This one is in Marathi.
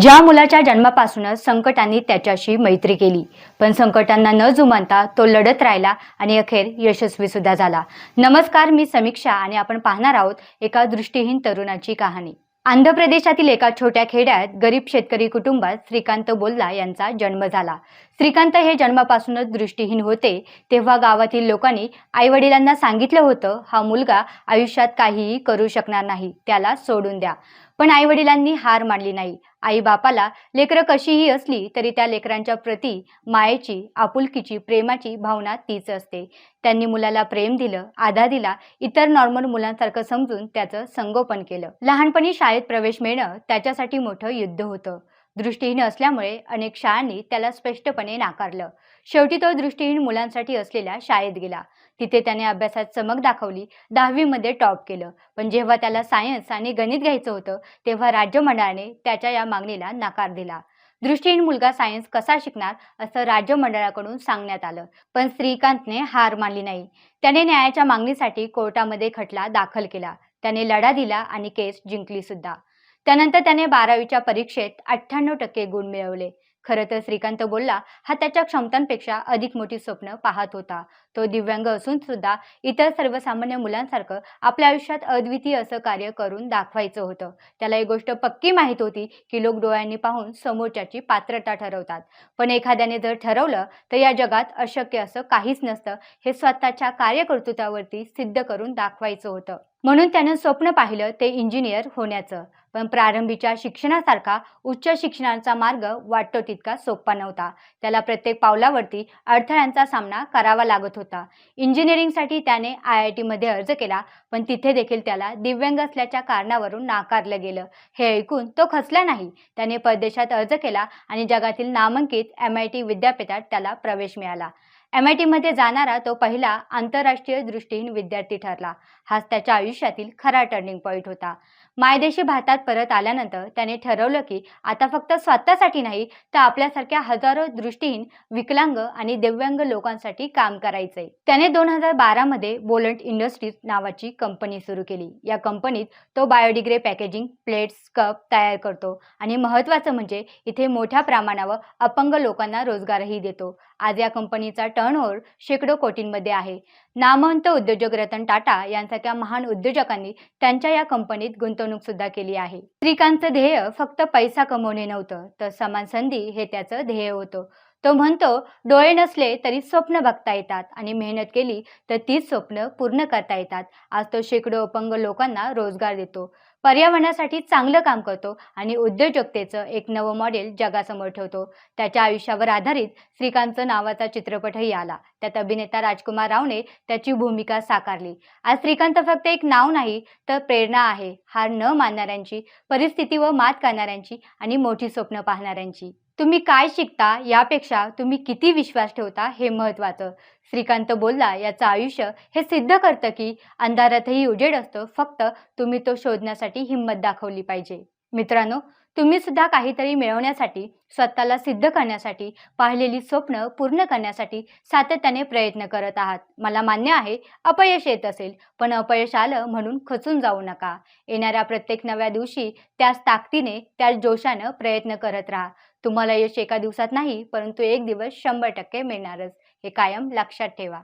ज्या मुलाच्या जन्मापासूनच संकटांनी त्याच्याशी मैत्री केली. पण संकटांना न जुमानता तो लढत राहिला आणि अखेर यशस्वी सुद्धा झाला. नमस्कार मी समीक्षा आणि आपण पाहणार आहोत एका दृष्टीहीन तरुणाची कहाणी. आंध्र प्रदेशातील एका छोट्या खेड्यात गरीब शेतकरी कुटुंबात श्रीकांत बोल्ला यांचा जन्म झाला. श्रीकांत हे जन्मापासूनच दृष्टीहीन होते तेव्हा गावातील लोकांनी आईवडिलांना सांगितलं होतं हा मुलगा आयुष्यात काहीही करू शकणार नाही त्याला सोडून द्या. पण आईवडिलांनी हार मानली नाही. आई बापाला लेकरं कशीही असली तरी त्या लेकरांच्या प्रती मायेची आपुलकीची प्रेमाची भावना तीच असते. त्यांनी मुलाला प्रेम दिलं आधा दिला इतर नॉर्मल मुलांसारखं समजून त्याचं संगोपन केलं. लहानपणी शाळेत प्रवेश मिळणं त्याच्यासाठी मोठं युद्ध होतं. दृष्टीहीन असल्यामुळे अनेक शाळांनी त्याला स्पष्टपणे नाकारलं. शेवटी तो दृष्टीहीन मुलांसाठी असलेल्या शाळेत गेला. तिथे त्याने अभ्यासात चमक दाखवली. दहावीमध्ये टॉप केलं. पण जेव्हा त्याला सायन्स आणि गणित घ्यायचं होतं तेव्हा राज्य मंडळाने त्याच्या या मागणीला नकार दिला. दृष्टीहीन मुलगा सायन्स कसा शिकणार असं राज्य मंडळाकडून सांगण्यात आलं. पण श्रीकांतने हार मानली नाही. त्याने न्यायाच्या मागणीसाठी कोर्टामध्ये खटला दाखल केला. त्याने लढा दिला आणि केस जिंकली सुद्धा. त्यानंतर त्याने बारावीच्या परीक्षेत अठ्ठ्याण्णव टक्के गुण मिळवले. खरं तर श्रीकांत बोलला हा त्याच्या क्षमतांपेक्षा अधिक मोठी स्वप्न पाहत होता. तो दिव्यांग असून सुद्धा इतर सर्वसामान्य मुलांसारखं आपल्या आयुष्यात अद्वितीय असं कार्य करून दाखवायचं होतं. त्याला एक गोष्ट पक्की माहीत होती की लोक डोळ्यांनी पाहून समोरच्याची पात्रता ठरवतात. पण एखाद्याने जर ठरवलं तर या जगात अशक्य असं काहीच नसतं. हे स्वतःच्या कार्यकर्तृत्वावरती सिद्ध करून दाखवायचं होतं. म्हणून त्यानं स्वप्न पाहिलं ते इंजिनियर होण्याचं. पण प्रारंभीच्या शिक्षणासारखा उच्च शिक्षणाचा मार्ग वाटतो तितका सोपा नव्हता. त्याला प्रत्येक पावलावरती अडथळ्यांचा सामना करावा लागत होता. इंजिनिअरिंगसाठी त्याने आय आय टीमध्ये अर्ज केला पण तिथे देखील त्याला दिव्यांग असल्याच्या कारणावरून नाकारलं गेलं. हे ऐकून तो खचला नाही. त्याने परदेशात अर्ज केला आणि जगातील नामांकित एम आय टी विद्यापीठात त्याला प्रवेश मिळाला. एम आय टीमध्ये जाणारा तो पहिला आंतरराष्ट्रीय दृष्टीहीन विद्यार्थी ठरला. हाच त्याच्या आयुष्यातील खरा टर्निंग पॉईंट होता. मायदेशी भारतात परत आल्यानंतर त्याने ठरवलं की आता फक्त स्वतःसाठी नाही तर आपल्यासारख्या हजारो दृष्टीहीन विकलांग आणि दिव्यांग लोकांसाठी काम करायचंय. त्याने दोन हजार बारामध्ये बोलंट इंडस्ट्रीज नावाची कंपनी सुरू केली. या कंपनीत तो बायोडिग्रे पॅकेजिंग प्लेट्स कप तयार करतो. आणि महत्त्वाचं म्हणजे इथे मोठ्या प्रमाणावर अपंग लोकांना रोजगारही देतो. आज या कंपनीचा टर्नओव्हर शेकडो कोटींमध्ये आहे. नामवंत उद्योजक रतन टाटा यांसारख्या महान उद्योजकांनी त्यांच्या या कंपनीत गुंतवणूक सुद्धा केली आहे. श्रीकांतचं ध्येय फक्त पैसा कमवणे नव्हतं तर समान संधी हे त्याचं ध्येय होतं. तो म्हणतो डोळे नसले तरी स्वप्न बघता येतात आणि मेहनत केली तर तीच स्वप्न पूर्ण करता येतात. आज तो शेकडो अपंग लोकांना रोजगार देतो पर्यावरणासाठी चांगलं काम करतो आणि उद्योजकतेचं एक नवं मॉडेल जगासमोर ठेवतो. त्याच्या आयुष्यावर आधारित श्रीकांतचं नावाचा चित्रपटही आला. त्यात अभिनेता राजकुमार रावने त्याची भूमिका साकारली. आज श्रीकांत फक्त एक नाव नाही तर प्रेरणा आहे. हार न मानणाऱ्यांची परिस्थितीवर मात करणाऱ्यांची आणि मोठी स्वप्न पाहणाऱ्यांची. तुम्ही काय शिकता यापेक्षा तुम्ही किती विश्वास ठेवता हे महत्त्वाचं. श्रीकांत बोलला याचं आयुष्य हे सिद्ध करतं की अंधारातही उजेड असतो फक्त तुम्ही तो शोधण्यासाठी हिंमत दाखवली पाहिजे. मित्रांनो तुम्ही सुद्धा काहीतरी मिळवण्यासाठी स्वतःला सिद्ध करण्यासाठी पाहिलेली स्वप्न पूर्ण करण्यासाठी सातत्याने प्रयत्न करत आहात. मला मान्य आहे अपयश येत असेल पण अपयश आलं म्हणून खचून जाऊ नका. येणाऱ्या प्रत्येक नव्या दिवशी त्याच ताकदीने त्याच जोशानं प्रयत्न करत राहा. तुम्हाला यश एका दिवसात नाही परंतु एक दिवस शंभर टक्के मिळणारच. हे कायम लक्षात ठेवा.